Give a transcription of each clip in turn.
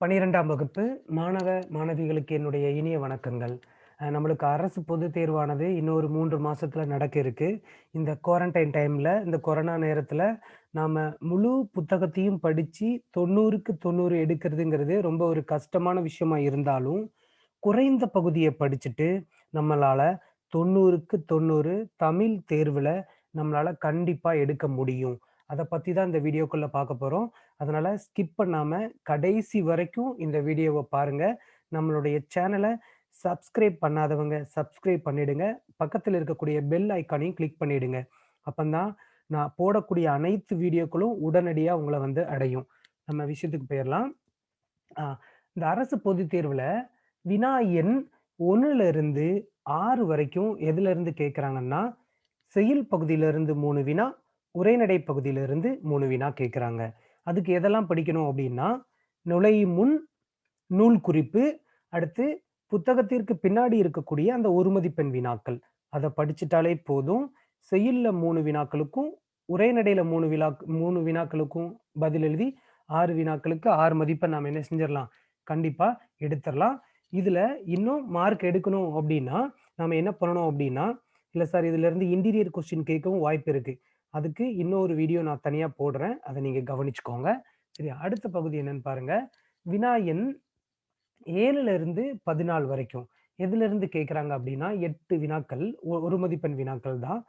12ஆம் வகுப்பு மாணவ, மாணவிகளுக்கு என்னுடைய இனிய வணக்கங்கள். நம்மளுக்கு அரசு பொதுத் தேர்வானது இன்னொரு மூன்று மாசத்துல நடக்க இருக்கு. இந்த குவாரண்டைன் டைம்ல, இந்த கொரோனா நேரத்துல நாம முழு புத்தகத்தையும் படிச்சு 90க்கு 90 எடுக்கிறதுங்கிறது ரொம்ப ஒரு கஷ்டமான விஷயமா இருந்தாலும், குறைந்த பகுதியை படிச்சுட்டு நம்மளால 90க்கு 90 தமிழ் தேர்வுல நம்மளால கண்டிப்பா எடுக்க முடியும். அதை பற்றி தான் இந்த வீடியோக்குள்ளே பார்க்க போகிறோம் அதனால் ஸ்கிப் பண்ணாமல் கடைசி வரைக்கும் இந்த வீடியோவை பாருங்க. நம்மளுடைய சேனலை சப்ஸ்கிரைப் பண்ணாதவங்க சப்ஸ்கிரைப் பண்ணிடுங்க. பக்கத்தில் இருக்கக்கூடிய பெல் ஐக்கானையும் கிளிக் பண்ணிடுங்க. அப்போந்தான் நான் போடக்கூடிய அனைத்து வீடியோக்களும் உடனடியாக உங்களை வந்து அடையும். நம்ம விஷயத்துக்கு போயிடலாம் இந்த அரசு பொதுத் தேர்வில் வினா எண் ஒன்றுலேருந்து ஆறு வரைக்கும் எதுலேருந்து கேட்குறாங்கன்னா செயல் பகுதியிலிருந்து மூணு வினா, உரைநடை பகுதியிலிருந்து மூணு வினா கேட்குறாங்க அதுக்கு எதெல்லாம் படிக்கணும் அப்படின்னா நுழையும் முன், நூல் குறிப்பு, அடுத்து புத்தகத்திற்கு பின்னாடி இருக்கக்கூடிய அந்த ஒரு மதிப்பெண் வினாக்கள். அதை படிச்சுட்டாலே போதும். செய்யுள்ல 3 வினாக்களுக்கும், உரைநடையில 3 விழாக் 3 வினாக்களுக்கும் பதில் எழுதி ஆறு வினாக்களுக்கு ஆறு மதிப்பெண் நாம் என்ன செஞ்சிடலாம் கண்டிப்பாக எடுத்துடலாம் இதில் இன்னும் மார்க் எடுக்கணும் அப்படின்னா நம்ம என்ன பண்ணணும் அப்படின்னா இல்லை சார் இதுலேருந்து இன்டீரியர் கொஸ்டின் கேட்கவும் வாய்ப்பு இருக்குது அதுக்கு இன்னொரு வீடியோ நான் தனியாக போடுறேன். அதை நீங்கள் கவனிச்சுக்கோங்க. சரி அடுத்த பகுதி என்னன்னு பாருங்க. வினா எண் 7ல இருந்து 14 வரைக்கும். எதுலருந்து கேட்கறாங்க அப்டின்னா, 8 வினாக்கள். ஒ ஒரு மதிப்பெண் வினாக்கள் தான்.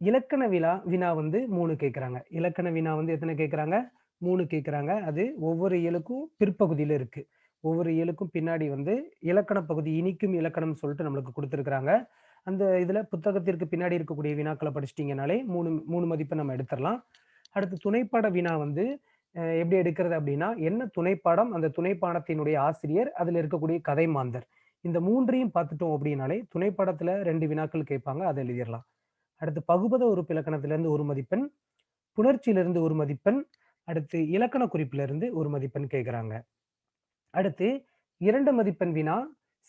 இலக்கண வினா வினா வந்து மூணு கேட்குறாங்க இலக்கண வினா வந்து எத்தனை கேட்குறாங்க மூணு கேட்குறாங்க அது ஒவ்வொரு இயலுக்கும் பிற்பகுதியில் இருக்கு. ஒவ்வொரு இயலுக்கும் பின்னாடி வந்து இலக்கண பகுதி இனிக்கும் இலக்கணம் சொல்லிட்டு நம்மளுக்கு கொடுத்துருக்குறாங்க அந்த இதில் புத்தகத்திற்கு பின்னாடி இருக்கக்கூடிய வினாக்களை படிச்சிட்டிங்கனாலே மூணு மூணு மதிப்பெண் நம்ம எடுத்துடலாம் அடுத்து துணைப்பாட வினா வந்து எப்படி எடுக்கிறது அப்படின்னா என்ன துணைப்பாடம், அந்த துணைப்பாடத்தினுடைய ஆசிரியர், அதில் இருக்கக்கூடிய கதை மாந்தர். இந்த மூன்றையும் பார்த்துட்டோம் அப்படின்னாலே துணைப்பாடத்தில் ரெண்டு வினாக்கள் கேட்பாங்க. அதை எழுதிடலாம் அடுத்து பகுபத உறுப்பு இலக்கணத்திலிருந்து ஒரு மதிப்பெண், புணர்ச்சியிலிருந்து ஒரு மதிப்பெண், அடுத்து இலக்கண குறிப்பிலிருந்து ஒரு மதிப்பெண் கேட்குறாங்க அடுத்து இரண்டு மதிப்பெண் வினா,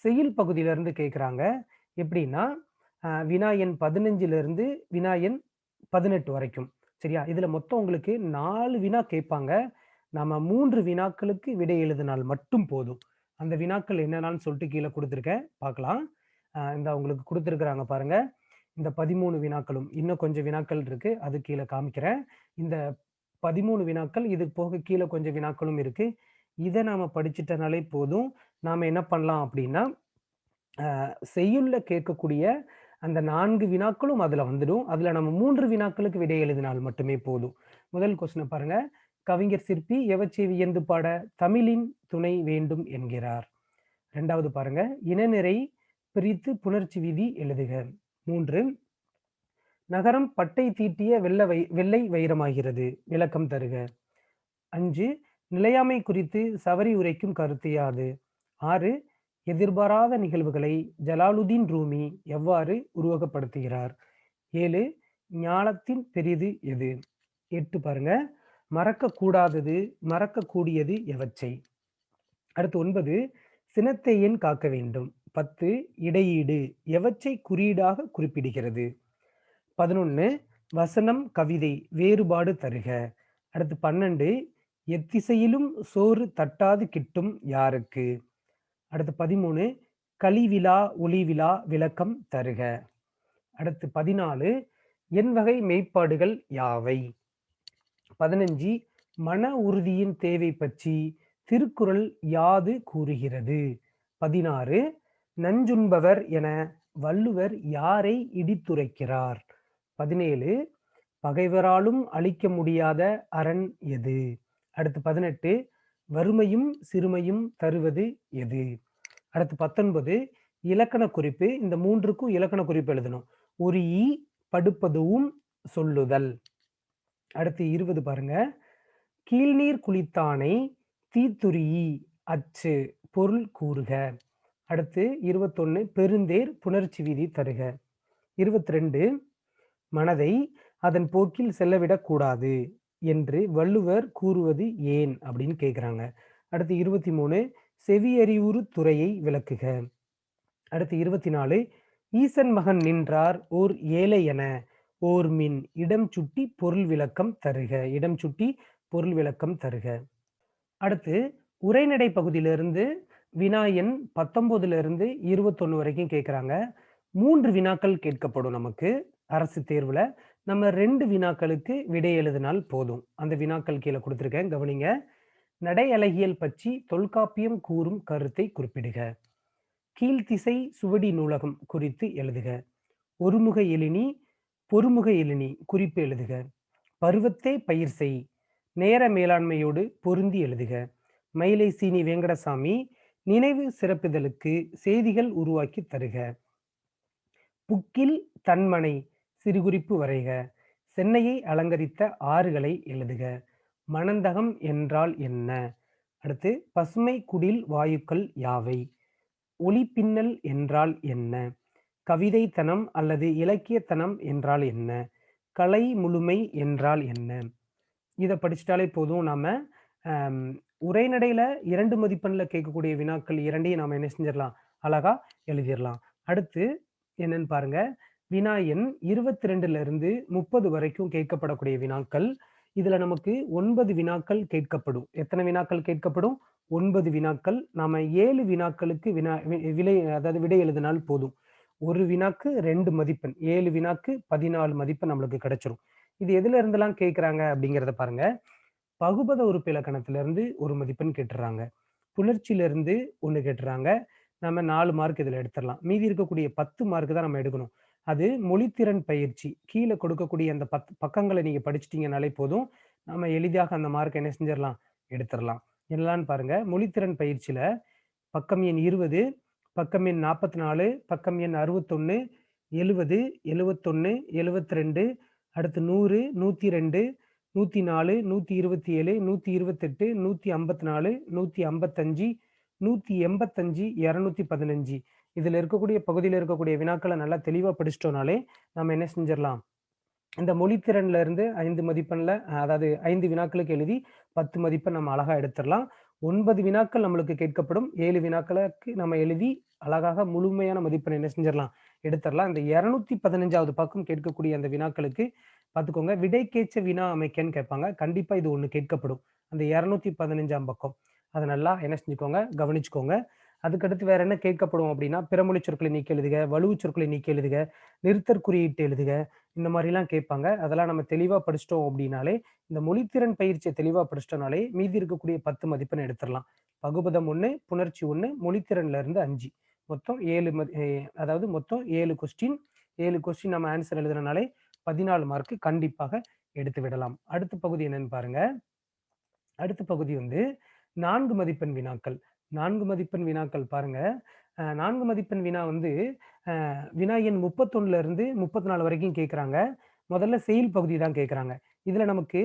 செயல் பகுதியிலிருந்து கேட்குறாங்க எப்படின்னா வினா எண் 15லிருந்து வினா எண் 18 வரைக்கும். சரியா? இதில் மொத்தம் உங்களுக்கு நாலு வினா கேட்பாங்க. நம்ம மூன்று வினாக்களுக்கு விடை எழுதினால் மட்டும் போதும். அந்த வினாக்கள் என்னென்னு சொல்லிட்டு கீழே கொடுத்துருக்கேன் பார்க்கலாம். இந்த உங்களுக்கு கொடுத்துருக்குறாங்க பாருங்க. இந்த 13 வினாக்களும். இன்னும் கொஞ்சம் வினாக்கள் இருக்கு. அது கீழே காமிக்கிறேன். இந்த 13 வினாக்கள், இது போக கீழே கொஞ்சம் வினாக்களும் இருக்கு. இதை நாம படிச்சிட்டனாலே போதும். நாம என்ன பண்ணலாம் அப்படின்னா செய்யுள்ள கேட்கக்கூடிய அந்த நான்கு வினாக்களும் அதுல வந்துடும். அதுல நம்ம மூன்று வினாக்களுக்கு விடை எழுதினால் மட்டுமே போதும். முதல் கொஸ்டினை பாருங்க. கவிஞர் சிற்பி எவச்சை வியந்து பாட தமிழின் துணை வேண்டும் என்கிறார். ரெண்டாவது பாருங்க. இனநிறை பிரித்து புணர்ச்சி விதி எழுதுக. மூன்று நகரம் பட்டை தீட்டிய வெள்ள வை வெள்ளை வைரமாகிறது. விளக்கம் தருக. அஞ்சு நிலையாமை குறித்து சவரி உரைக்கும் கருத்து யாது? ஆறு எதிர்பாராத நிகழ்வுகளை ஜலாலுதீன் ரூமி எவ்வாறு உருவகப்படுத்துகிறார்? ஏழு ஞானத்தின் பெரிது எது? எட்டு பாருங்க. மறக்கக்கூடாதது கூடாதது, மறக்கக் கூடியது எவற்றை? அடுத்து ஒன்பது சினத்தை ஏன் காக்க வேண்டும்? 10 இடையீடு எவற்றை குறியீடாக குறிப்பிடுகிறது? 11 வசனம், கவிதை வேறுபாடு தருக. அடுத்து 12 எத்திசையிலும் சோறு தட்டாது கிட்டும் யாருக்கு? அடுத்து 13 கலிவிழா, ஒளிவிழா விளக்கம் தருக. அடுத்து பதினாலு என் வகை மெய்ப்பாடுகள் யாவை? 15 மன உறுதியின் தேவை பற்றி திருக்குறள் யாது கூறுகிறது? 16 நஞ்சுண்பவர் என வள்ளுவர் யாரை இடித்துரைக்கிறார்? 17 பகைவராலும் அழிக்க முடியாத அரண் எது? அடுத்து 18 வறுமையும் சிறுமையும் தருவது எது? அடுத்து 19 இலக்கண குறிப்பு. இந்த மூன்றுக்கும் இலக்கண குறிப்பு எழுதணும். ஒரு ஈ படுப்பதுவும் சொல்லுதல். அடுத்து 20 பாருங்க. கீழ்நீர் குளித்தானை தீத்துரியி அச்சு பொருள் கூறுக. அடுத்து 21 பெருந்தேர் புணர்ச்சி விதி தருக. 22 மனதை அதன் போக்கில் செல்லவிடக் கூடாது என்று வள்ளுவர் கூறுவது ஏன்? அப்படின்னு கேட்குறாங்க அடுத்து 23 செவியறிவுறு துறையை விளக்குக. அடுத்து 24 ஈசன் மகன் நின்றார் ஓர் ஏழை என ஓர்மின் இடம் சுட்டி பொருள் விளக்கம் தருக. இடம் சுட்டி பொருள் விளக்கம் தருக. அடுத்து உரைநடை பகுதியிலிருந்து வினா எண் இருபத்தொன்று வரைக்கும் கேட்குறாங்க மூன்று வினாக்கள் கேட்கப்படும் நமக்கு அரசு தேர்வில் நம்ம ரெண்டு வினாக்களுக்கு விடை எழுதினால் போதும். அந்த வினாக்கள் கீழே கொடுத்துருக்கேன் கவனிங்க. நடை அழகியல் பற்றி தொல்காப்பியம் கூறும் கருத்தை குறிப்பிடுக. கீழ்த்திசை சுவடி நூலகம் குறித்து எழுதுக. ஒருமுக எழினி பொறுமுக எழினி குறிப்பு எழுதுக. பருவத்தே பயிர் செய் நேர மேலாண்மையோடு பொருந்தி எழுதுக. மயிலை சீனி வெங்கடசாமி நினைவு சிறப்பிதழுக்கு செய்திகள் உருவாக்கி தருக. புக்கில் தன்மனை சிறுகுறிப்பு வரைக. சென்னையை அலங்கரித்த ஆறுகளை எழுதுக. மணந்தகம் என்றால் என்ன? அடுத்து பசுமை குடில் வாயுக்கள் யாவை? ஒளிப்பின்னல் என்றால் என்ன? கவிதைத்தனம் அல்லது இலக்கியத்தனம் என்றால் என்ன? கலை முழுமை என்றால் என்ன? இதை படிச்சிட்டாலே போதும். நாம உரைநடையில இரண்டு மதிப்பெண்ல கேட்கக்கூடிய வினாக்கள் இரண்டையும் நாம என்ன செஞ்சிடலாம்? அழகா எழுதிடலாம். அடுத்து என்னன்னு பாருங்க. வினா எண் இருபத்தி ரெண்டுல இருந்து முப்பது வரைக்கும் கேட்கப்படக்கூடிய வினாக்கள். இதுல நமக்கு ஒன்பது வினாக்கள் கேட்கப்படும். எத்தனை வினாக்கள் கேட்கப்படும்? ஒன்பது வினாக்கள். நாம ஏழு வினாக்களுக்கு வினா விலை அதாவது விடை எழுதினால் போதும். ஒரு வினாக்கு ரெண்டு மதிப்பெண். ஏழு வினாக்கு பதினாலு மதிப்பெண் நம்மளுக்கு கிடைச்சிரும். இது எதுல இருந்தெல்லாம் கேட்கறாங்க அப்படிங்கிறத பாருங்க. பகுபத உறுப்பு இலக்கணத்துல இருந்து ஒரு மதிப்பெண் கேட்டுறாங்க. புணர்ச்சியில இருந்து ஒண்ணு கேட்டுறாங்க. நம்ம நாலு மார்க் இதுல எடுத்துடலாம். மீதி இருக்கக்கூடிய பத்து மார்க் தான் நம்ம எடுக்கணும். அது மொழித்திறன் பயிற்சி. கீழே கொடுக்கக்கூடிய அந்த பத் பக்கங்களை நீங்க படிச்சிட்டீங்கனாலே போதும். நம்ம எளிதாக அந்த மார்க் என்ன செஞ்சிடலாம் எடுத்துடலாம் என்னலான்னு பாருங்க. மொழித்திறன் பயிற்சியில பக்கம் எண் இருபது பக்கம் எண் நாற்பத்தி நாலு பக்கம் எண் அறுபத்தொன்னு எழுபது எழுவத்தொன்னு எழுவத்தி ரெண்டு அடுத்து நூறு நூத்தி ரெண்டு நூத்தி நாலு நூத்தி இருபத்தி ஏழு நூத்தி இருபத்தெட்டு நூத்தி ஐம்பத்தி நாலு நூத்தி ஐம்பத்தஞ்சு நூத்தி எண்பத்தஞ்சு இரநூத்தி பதினஞ்சு இதில் இருக்கக்கூடிய பகுதியில் இருக்கக்கூடிய வினாக்களை நல்லா தெளிவாக படிச்சிட்டோம்னாலே நம்ம என்ன செஞ்சிடலாம்? இந்த மொழித்திறன்ல இருந்து ஐந்து மதிப்பெண்ல அதாவது ஐந்து வினாக்களுக்கு எழுதி பத்து மதிப்பெண் நம்ம அழகா எடுத்துடலாம். ஒன்பது வினாக்கள் நம்மளுக்கு கேட்கப்படும். ஏழு வினாக்களுக்கு நம்ம எழுதி அழகாக முழுமையான மதிப்பெண் என்ன செஞ்சிடலாம்? எடுத்துடலாம். இந்த இருநூத்தி பதினஞ்சாவது பக்கம் கேட்கக்கூடிய அந்த வினாக்களுக்கு பார்த்துக்கோங்க. கேச்ச வினா அமைக்கன்னு கேட்பாங்க. கண்டிப்பா இது ஒண்ணு கேட்கப்படும். அந்த இருநூத்தி பதினஞ்சாம் பக்கம். அதை நல்லா என்ன செஞ்சுக்கோங்க? கவனிச்சுக்கோங்க. அதுக்கடுத்து வேற என்ன கேட்கப்படும் அப்படின்னா பிறமொழி சொற்களை நீக்கி எழுதுக வலுவு சொற்களை நீக்கி எழுதுக நிறுத்தற் குறியீட்டு எழுதுக இந்த மாதிரிலாம் கேட்பாங்க. அதெல்லாம் நம்ம தெளிவா படிச்சிட்டோம் அப்படின்னாலே இந்த மொழித்திறன் பயிற்சியை தெளிவா படிச்சிட்டோம்னாலே மீதி இருக்கக்கூடிய பத்து மதிப்பெண் எடுத்துடலாம். பகுபதம் ஒன்று புணர்ச்சி ஒன்று மொழித்திறன்ல இருந்து அஞ்சு. மொத்தம் ஏழு மதி அதாவது மொத்தம் ஏழு கொஸ்டின் ஏழு கொஸ்டின் நம்ம ஆன்சர் எழுதுனாலே பதினாலு மார்க் கண்டிப்பாக எடுத்து விடலாம். அடுத்த பகுதி என்னன்னு பாருங்க. அடுத்த பகுதி வந்து நான்கு மதிப்பெண் வினாக்கள். நான்கு மதிப்பெண் வினாக்கள் பாருங்க. நான்கு மதிப்பெண் வினா வந்து வினா எண் முப்பத்தொன்னுல இருந்து முப்பத்தி நாலு வரைக்கும் கேட்குறாங்க முதல்ல செயல் பகுதி தான் கேட்குறாங்க இதுல நமக்கு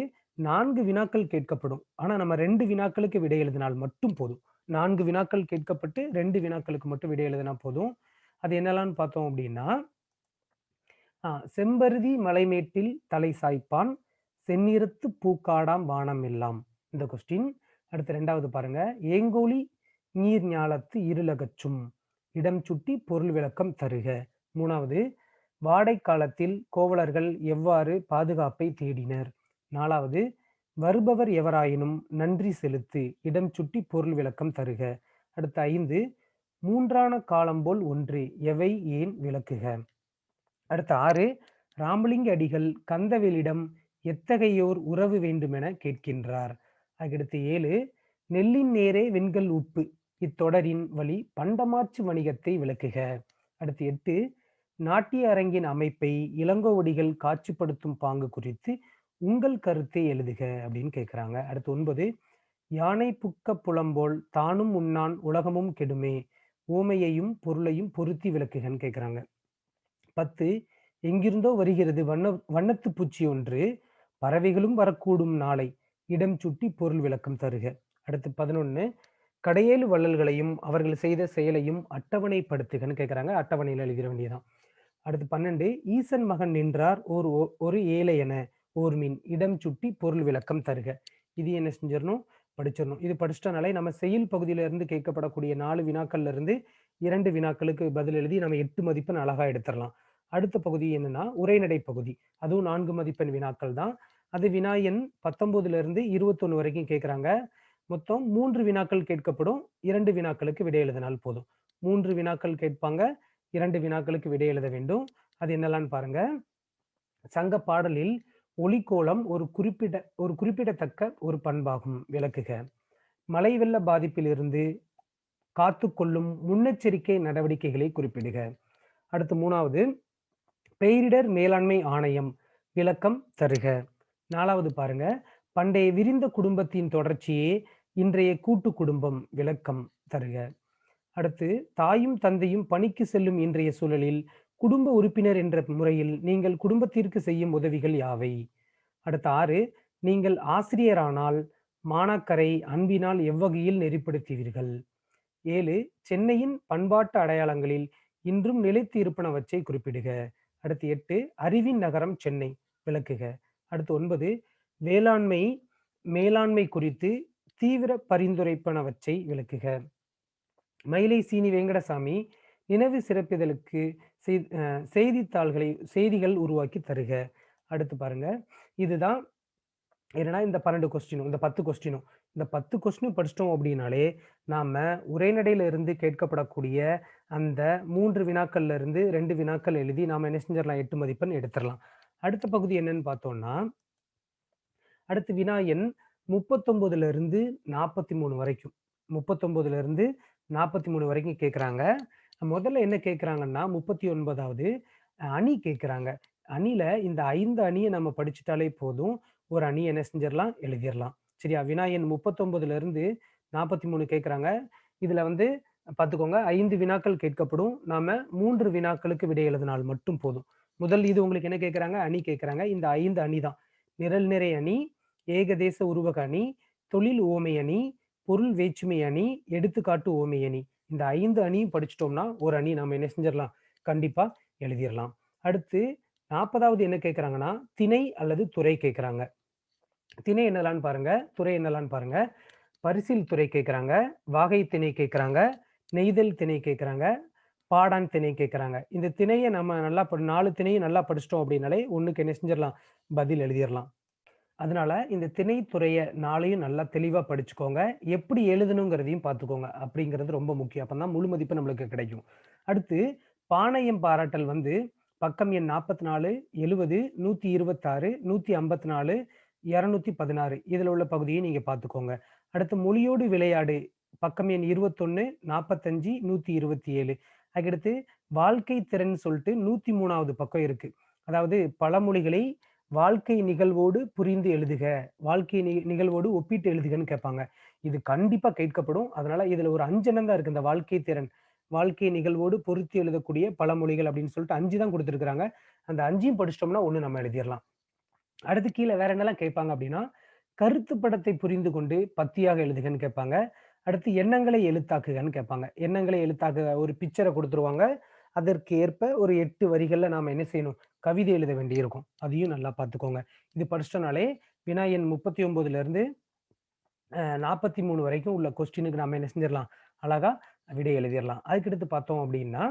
நான்கு வினாக்கள் கேட்கப்படும். ஆனா நம்ம ரெண்டு வினாக்களுக்கு விடை எழுதினால் மட்டும் போதும். நான்கு வினாக்கள் கேட்கப்பட்டு ரெண்டு வினாக்களுக்கு மட்டும் விடை எழுதினா போதும். அது என்னெல்லாம்னு பார்த்தோம் அப்படின்னா செம்பருதி மலைமேட்டில் தலை சாய்ப்பான் செந்நிறத்து பூக்காடாம் வானம் எல்லாம். இந்த கொஸ்டின் அடுத்து ரெண்டாவது பாருங்க. ஏங்கோலி நீர் ஞாலத்து இருளகச்சும். இடம் சுட்டி பொருள் விளக்கம் தருக. மூணாவது வாடை காலத்தில் கோவலர்கள் எவ்வாறு பாதுகாப்பை தேடினர்? நாலாவது வருபவர் எவராயினும் நன்றி செலுத்து இடம் சுட்டி பொருள் விளக்கம் தருக. அடுத்த ஐந்து மூன்றான காலம் போல் ஒன்று எவை ஏன் விளக்குக? அடுத்த ஆறு ராமலிங்க அடிகள் கந்தவேலிடம் எத்தகையோர் உறவு வேண்டுமென கேட்கின்றார். அதுக்கடுத்து ஏழு நெல்லின் நேரே வெண்கல் உப்பு இத்தொடரின் வழி பண்டமாச்சு வணிகத்தை விளக்குக. அடுத்து எட்டு நாட்டிய அரங்கின் அமைப்பை இளங்கோவடிகள் காட்சிப்படுத்தும் பாங்கு குறித்து உங்கள் கருத்தை எழுதுக அப்படின்னு கேட்குறாங்க அடுத்து ஒன்பது யானை புக்க புலம்போல் தானும் உண்ணான் உலகமும் கெடுமே ஓமையையும் பொருளையும் பொருத்தி விளக்குகன்னு கேட்குறாங்க பத்து எங்கிருந்தோ வருகிறது வண்ண வண்ணத்து பூச்சி ஒன்று பறவைகளும் வரக்கூடும் நாளை இடம் சுட்டி பொருள் விளக்கம் தருக. அடுத்து பதினொன்று கடையேழு வள்ளல்களையும் அவர்கள் செய்த செயலையும் அட்டவணைப்படுத்துகன்னு கேட்குறாங்க அட்டவணையில் எழுதிட வேண்டியதான் அடுத்து பன்னெண்டு ஈசன் மகன் நின்றார் ஒரு ஒரு ஏழை என ஓர் மீன் இடம் சுட்டி பொருள் விளக்கம் தருக. இது என்ன செஞ்சிடணும்? படிச்சிடணும். இது படிச்சிட்டனாலே நம்ம செயல் பகுதியில இருந்து கேட்கப்படக்கூடிய நாலு வினாக்கள்ல இருந்து இரண்டு வினாக்களுக்கு பதில் எழுதி நம்ம எட்டு மதிப்பெண் அழகா எடுத்துடலாம். அடுத்த பகுதி என்னன்னா உரைநடை பகுதி. அதுவும் நான்கு மதிப்பெண் வினாக்கள் தான் அது வினா எண் பத்தொன்பதுல இருந்து இருபத்தொன்னு வரைக்கும் கேட்குறாங்க மொத்தம் மூன்று வினாக்கள் கேட்கப்படும். இரண்டு வினாக்களுக்கு விடை எழுதினால் போதும். மூன்று வினாக்கள் கேட்பாங்க. இரண்டு வினாக்களுக்கு விடை எழுத வேண்டும். அது என்னலான்னு பாருங்க. சங்க பாடலில் ஒளிக்கோலம் ஒரு குறிப்பிட ஒரு குறிப்பிடத்தக்க ஒரு பண்பாகும். விளக்குக. மழை வெள்ள பாதிப்பிலிருந்து காத்துக்கொள்ளும் முன்னெச்சரிக்கை நடவடிக்கைகளை குறிப்பிடுக. அடுத்து மூணாவது. பெயரிடர் மேலாண்மை ஆணையம் விளக்கம் தருக. நாலாவது பாருங்க. பண்டைய விரிந்த குடும்பத்தின் தொடர்ச்சியே இன்றைய கூட்டு குடும்பம் விளக்கம் தருக. அடுத்து தாயும் தந்தையும் பணிக்கு செல்லும் இன்றைய சூழலில் குடும்ப உறுப்பினர் என்ற முறையில் நீங்கள் குடும்பத்திற்கு செய்யும் உதவிகள் யாவை? அடுத்த ஆறு நீங்கள் ஆசிரியரானால் மாணாக்கரை அன்பினால் எவ்வகையில் நெறிப்படுத்துவீர்கள்? ஏழு சென்னையின் பண்பாட்டு அடையாளங்களில் இன்றும் நிலைத்து இருப்பனவற்றை குறிப்பிடுக. அடுத்து எட்டு அறிவின் நகரம் சென்னை விளக்குக. அடுத்து ஒன்பது வேளாண்மை மேலாண்மை குறித்து தீவிர பரிந்துரைப்பனவற்றை விளக்குக. மயிலை சீனி வெங்கடசாமி நினைவு சிறப்பிதழுக்கு செய்தித்தாள்களை செய்திகள் உருவாக்கி தருக. அடுத்து பாருங்க. இதுதான் என்னன்னா இந்த பன்னெண்டு கொஸ்டினும் இந்த பத்து கொஸ்டினும் இந்த பத்து கொஸ்டினும் படிச்சிட்டோம் அப்படின்னாலே நாம உரைநடையில இருந்து கேட்கப்படக்கூடிய அந்த மூன்று வினாக்கள்ல இருந்து ரெண்டு வினாக்கள் எழுதி நாம என்ன செஞ்சிடலாம்? எட்டு மதிப்பெண் எடுத்துடலாம். அடுத்த பகுதி என்னன்னு பார்த்தோம்னா அடுத்து வினா எண் முப்பத்தொன்பதுல இருந்து நாற்பத்தி மூணு வரைக்கும். முப்பத்தொன்பதுல இருந்து நாற்பத்தி மூணு வரைக்கும் கேட்குறாங்க முதல்ல என்ன கேட்குறாங்கன்னா முப்பத்தி ஒன்பதாவது அணி கேட்குறாங்க அணில இந்த ஐந்து அணியை நம்ம படிச்சுட்டாலே போதும். ஒரு அணி என்ன செஞ்சிடலாம்? எழுதிடலாம். சரியா? வினாயன் முப்பத்தொன்பதுல இருந்து நாற்பத்தி மூணு கேட்குறாங்க இதுல வந்து பார்த்துக்கோங்க ஐந்து வினாக்கள் கேட்கப்படும். நாம மூன்று வினாக்களுக்கு விடை எழுதினால் மட்டும் போதும். முதல் இது உங்களுக்கு என்ன கேட்குறாங்க அணி கேட்குறாங்க இந்த ஐந்து அணி தான். நிரல் நிறை அணி ஏகதேச உருவக அணி தொழில் ஓமை அணி பொருள் வேற்றுமை அணி எடுத்துக்காட்டு ஓமை அணி. இந்த ஐந்து அணியும் படிச்சிட்டோம்னா ஒரு அணி நம்ம என்ன செஞ்சிடலாம்? கண்டிப்பா எழுதிடலாம். அடுத்து நாற்பதாவது என்ன கேட்குறாங்கன்னா திணை அல்லது துறை கேட்குறாங்க திணை என்னலான்னு பாருங்க துறை என்னலான்னு பாருங்க. பரிசில் துறை கேட்குறாங்க வாகை திணை கேட்குறாங்க நெய்தல் திணை கேட்குறாங்க பாடான் திணை கேட்குறாங்க இந்த திணையை நம்ம நல்லா நாலு திணையை நல்லா படிச்சிட்டோம் அப்படின்னாலே ஒன்றுக்கு என்ன செஞ்சிடலாம்? பதில் எழுதிடலாம். அதனால இந்த திணைத்துறையை நாளையும் நல்லா தெளிவாக படிச்சுக்கோங்க. எப்படி எழுதணுங்கிறதையும் பார்த்துக்கோங்க அப்படிங்கிறது ரொம்ப முக்கியம். அப்போ தான் முழு மதிப்பு நம்மளுக்கு கிடைக்கும். அடுத்து பாணையம் பாராட்டல் வந்து பக்கம் எண் நாற்பத்தி நாலு எழுபது நூற்றி இருபத்தாறு நூற்றி ஐம்பத்தி நாலு இரநூத்தி பதினாறு இதில் உள்ள பகுதியை நீங்கள் பார்த்துக்கோங்க. அடுத்து மொழியோடு விளையாடு பக்கம் எண் இருபத்தொன்று நாற்பத்தஞ்சு நூற்றி இருபத்தி ஏழு அதுக்கடுத்து வாழ்க்கை திறன் சொல்லிட்டு நூற்றி மூணாவது பக்கம் இருக்கு. அதாவது பழமொழிகளை வாழ்க்கை நிகழ்வோடு புரிந்து எழுதுக. வாழ்க்கை நிகழ்வோடு ஒப்பிட்டு எழுதுகன்னு கேட்பாங்க இது கண்டிப்பா கேட்கப்படும். அதனால இதுல ஒரு அஞ்சனம் தான் இருக்கு. இந்த வாழ்க்கை திறன் வாழ்க்கை நிகழ்வோடு பொருத்தி எழுதக்கூடிய பழமொழிகள் அப்படின்னு சொல்லிட்டு அஞ்சு தான் கொடுத்துருக்காங்க அந்த அஞ்சையும் படிச்சிட்டோம்னா ஒண்ணு நம்ம எழுதிடலாம். அடுத்து கீழே வேற என்னெல்லாம் கேட்பாங்க அப்படின்னா கருத்து படத்தை புரிந்து கொண்டு பத்தியாக எழுதுகன்னு கேட்பாங்க. அடுத்து எண்ணங்களை எழுத்தாக்குகன்னு கேட்பாங்க. எண்ணங்களை எழுத்தாக்குக ஒரு பிக்சரை கொடுத்துருவாங்க. அதற்கு ஏற்ப ஒரு எட்டு வரிகளில் நாம் என்ன செய்யணும்? கவிதை எழுத வேண்டியிருக்கும். அதையும் நல்லா பார்த்துக்கோங்க. இது படிச்சிட்டோம்னாலே வினா எண் முப்பத்தி ஒன்பதுல இருந்து நாற்பத்தி மூணு வரைக்கும் உள்ள கொஸ்டினுக்கு நாம என்ன செஞ்சிடலாம்? அழகா விடை எழுதிடலாம். அதுக்கடுத்து பார்த்தோம் அப்படின்னா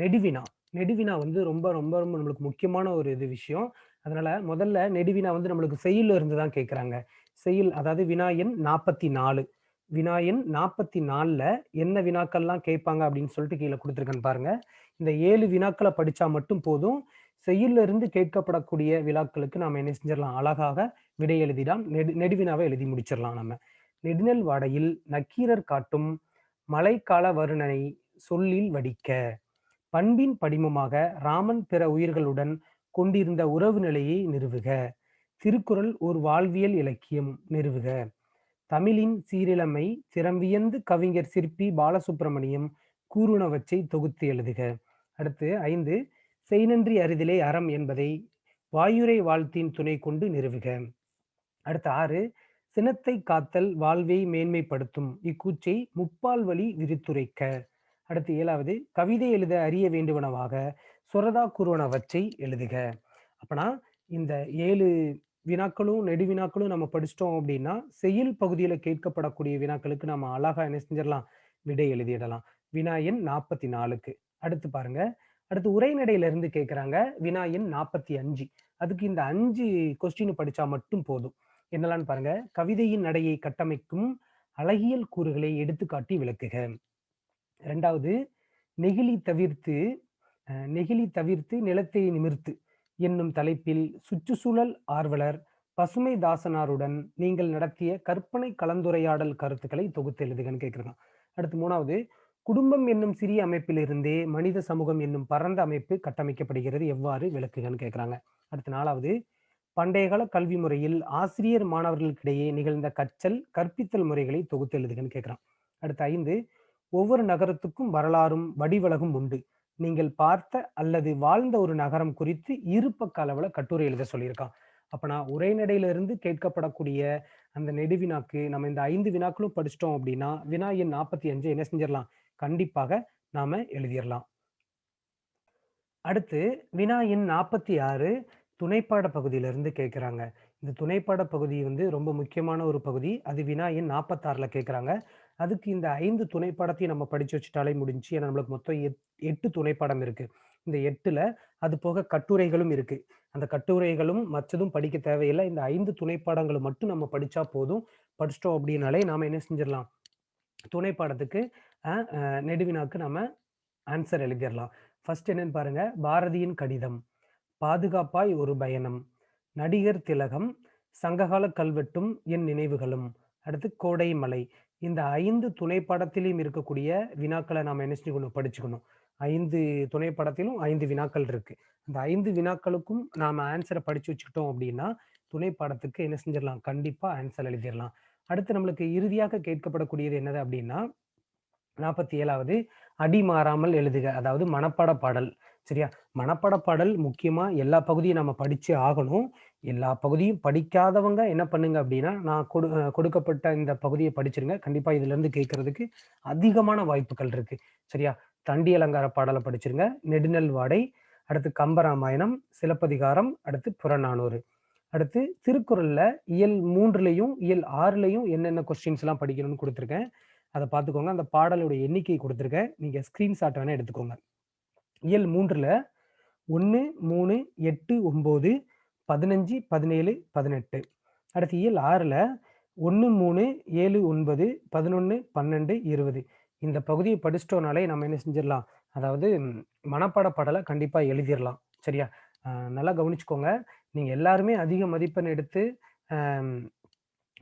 நெடுவினா. நெடுவினா வந்து ரொம்ப ரொம்ப ரொம்ப நம்மளுக்கு முக்கியமான ஒரு இது விஷயம். அதனால முதல்ல நெடுவினா வந்து நம்மளுக்கு செயல் இருந்து தான் கேட்குறாங்க. செயல் அதாவது வினா எண் நாற்பத்தி நாலு வினாயன் நாற்பத்தி நாலில் என்ன வினாக்கள்லாம் கேட்பாங்க அப்படின்னு சொல்லிட்டு கீழே கொடுத்துருக்கேன்னு பாருங்க. இந்த ஏழு வினாக்களை படித்தா மட்டும் போதும். செய்யுள்ள கேட்கப்படக்கூடிய விழாக்களுக்கு நாம் என்ன செஞ்சிடலாம்? அழகாக விடை எழுதிடலாம். நெடு நெடுவினாவை எழுதி முடிச்சிடலாம் நம்ம நெடுநெல் வாடையில் நக்கீரர் காட்டும் மழைக்கால வருணனை சொல்லில் வடிக்க. பண்பின் படிமமாக ராமன் பிற உயிர்களுடன் கொண்டிருந்த உறவு நிலையை நிறுவுக. திருக்குறள் ஒரு வாழ்வியல் இலக்கியம் நிறுவுக. தமிழின் சீரிழமை திறம்பியந்து கவிஞர் சிற்பி பாலசுப்பிரமணியம் கூறுனவற்றை தொகுத்து எழுதுக. அடுத்து ஐந்து செய்நன்றி அறிதிலே அறம் என்பதை வாயுரை வாழ்த்தின் துணை கொண்டு நிறுவுக. அடுத்த ஆறு சினத்தை காத்தல் வாழ்வை மேன்மைப்படுத்தும். இக்கூச்சை முப்பால் வழி விரித்துரைக்க. அடுத்து ஏழாவது கவிதை எழுத அறிய வேண்டுவனவாக சுரதா கூறுவனவற்றை எழுதுக. அப்பனா இந்த ஏழு வினாக்களும் நெடுவினாக்களும் நம்ம படிச்சிட்டோம் அப்படின்னா செயல் பகுதியில கேட்கப்படக்கூடிய வினாக்களுக்கு நம்ம அழகா என்ன செஞ்சிடலாம்? விடை எழுதிடலாம். வினா எண் நாற்பத்தி நாலுக்கு. அடுத்து பாருங்க அடுத்து உரைநடையில இருந்து கேட்கிறாங்க வினா எண் நாற்பத்தி அஞ்சு. அதுக்கு இந்த அஞ்சு கொஸ்டின் படிச்சா மட்டும் போதும். என்னலான்னு பாருங்க. கவிதையின் நடையை கட்டமைக்கும் அழகியல் கூறுகளை எடுத்துக்காட்டி விளக்குக. இரண்டாவது நெகிழி தவிர்த்து நெகிழி தவிர்த்து நிலத்தை நிமிர்த்து என்னும் தலைப்பில் சுற்றுச்சூழல் ஆர்வலர் பசுமை தாசனாருடன் நீங்கள் நடத்திய கற்பனை கலந்துரையாடல் கருத்துக்களை தொகுத்து எழுதுகன்னு கேட்குறாங்க அடுத்து மூணாவது குடும்பம் என்னும் சிறிய அமைப்பிலிருந்தே மனித சமூகம் என்னும் பரந்த அமைப்பு கட்டமைக்கப்படுகிறது. எவ்வாறு? விளக்குகன்னு கேட்குறாங்க அடுத்த நாலாவது. பண்டைய கால கல்வி முறையில் ஆசிரியர் மாணவர்களுக்கிடையே நிகழ்ந்த கற்றல் கற்பித்தல் முறைகளை தொகுத்து எழுதுகன்னு கேட்குறான் அடுத்த ஐந்து. ஒவ்வொரு நகரத்துக்கும் வரலாறும் வடிவழகும் உண்டு. நீங்கள் பார்த்த அல்லது வாழ்ந்த ஒரு நகரம் குறித்து இருப்பக்க அளவில் கட்டுரை எழுத சொல்லியிருக்கான். அப்போ நான் உரைநடையிலிருந்து கேட்கப்படக்கூடிய அந்த நெடுவினாக்கு நம்ம இந்த ஐந்து வினாக்களும் படிச்சிட்டோம் அப்படின்னா வினா எண் நாற்பத்தி அஞ்சு என்ன செஞ்சிடலாம்? கண்டிப்பாக நாம் எழுதிடலாம் அடுத்து வினா எண் நாற்பத்தி ஆறு துணைப்பாட பகுதியிலிருந்து கேட்குறாங்க. இந்த துணைப்பாட பகுதி வந்து ரொம்ப முக்கியமான ஒரு பகுதி. அது வினா எண் கேட்குறாங்க. அதுக்கு இந்த ஐந்து துணைப்பாடத்தையும் நம்ம படித்து வச்சுட்டாலே முடிஞ்சு ஏன்னா நம்மளுக்கு மொத்தம் எட்- எட்டு துணைப்பாடம் இருக்குது இந்த எட்டில் அது போக கட்டுரைகளும் இருக்குது அந்த கட்டுரைகளும் மற்றதும் படிக்க தேவையில்லை. இந்த ஐந்து துணைப்பாடங்களை மட்டும் நம்ம படித்தா போதும். படிச்சிட்டோம் அப்படின்னாலே நாம் என்ன செஞ்சிடலாம் துணைப்பாடத்துக்கு நெடுவினாக்கு நம்ம ஆன்சர் எழுதிடலாம் ஃபர்ஸ்ட் என்னன்னு பாருங்க. பாரதியின் கடிதம். பாதுகாப்பாய் ஒரு பயணம். நடிகர் திலகம் சங்ககால கல்வெட்டும் என் நினைவுகளும். அடுத்து கோடை மலை இந்த ஐந்து துணைப்படத்திலும் இருக்கக்கூடிய வினாக்களை நாம் என்ன செஞ்சுக்கணும்? படிச்சுக்கணும். ஐந்து துணைப்படத்திலும் ஐந்து வினாக்கள் இருக்கு. அந்த ஐந்து வினாக்களுக்கும் நாம ஆன்சரை படிச்சு வச்சுக்கிட்டோம் அப்படின்னா துணைப்பாடத்துக்கு என்ன செஞ்சிடலாம் கண்டிப்பா ஆன்சர் எழுதிடலாம் அடுத்து நம்மளுக்கு இறுதியாக கேட்கப்படக்கூடியது என்னது அப்படின்னா நாற்பத்தி ஏழாவது அடி மாறாமல் எழுதுக. அதாவது மனப்பாட பாடல் சரியா? மனப்பாட பாடல் முக்கியமாக எல்லா பகுதியும் நம்ம படித்து ஆகணும். எல்லா பகுதியும் படிக்காதவங்க என்ன பண்ணுங்க அப்படின்னா நான் கொடு கொடுக்கப்பட்ட இந்த பகுதியை படிச்சிருங்க. கண்டிப்பாக இதுலேருந்து கேட்கறதுக்கு அதிகமான வாய்ப்புகள் இருக்கு சரியா? தண்டி அலங்கார பாடலை படிச்சிருங்க. நெடுநெல் வாடை அடுத்து கம்பராமாயணம் சிலப்பதிகாரம் அடுத்து புறநானூறு. அடுத்து திருக்குறளில் இயல் மூன்றுலையும் இயல் ஆறுலையும் என்னென்ன கொஸ்டின்ஸ் எல்லாம் படிக்கணும்னு கொடுத்துருக்கேன். அதை பார்த்துக்கோங்க அந்த பாடலுடைய எண்ணிக்கை கொடுத்துருக்கேன். நீங்கள் ஸ்க்ரீன்ஷாட் வேணால் எடுத்துக்கோங்க. இயல் மூன்றில் ஒன்று மூணு எட்டு ஒம்பது பதினஞ்சு பதினேழு பதினெட்டு. அடுத்து இயல் ஆறில் ஒன்று மூணு ஏழு ஒன்பது பதினொன்று பன்னெண்டு இருபது. இந்த பகுதியை படிச்சிட்டோனாலே நம்ம என்ன செஞ்சிடலாம்? அதாவது மனப்பாட பாடலை கண்டிப்பாக எழுதிடலாம். சரியா? நல்லா கவனிச்சுக்கோங்க. நீங்கள் எல்லாருமே அதிக மதிப்பெண் எடுத்து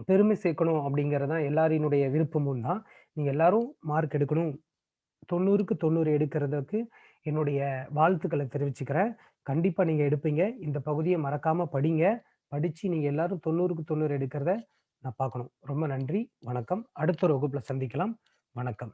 பெருமை சேர்க்கணும் அப்படிங்கிறது தான் எல்லாரினுடைய விருப்பமும் தான். நீங்கள் எல்லாரும் மார்க் எடுக்கணும். தொண்ணூறுக்கு தொண்ணூறு எடுக்கிறதுக்கு என்னுடைய வாழ்த்துக்களை தெரிவிச்சுக்கிறேன். கண்டிப்பாக நீங்கள் எடுப்பீங்க. இந்த பகுதியை மறக்காமல் படிங்க. படித்து நீங்கள் எல்லாரும் தொண்ணூறுக்கு தொண்ணூறு எடுக்கிறத நான் பார்க்கணும். ரொம்ப நன்றி. வணக்கம். அடுத்த ஒரு வகுப்பில் சந்திக்கலாம். வணக்கம்.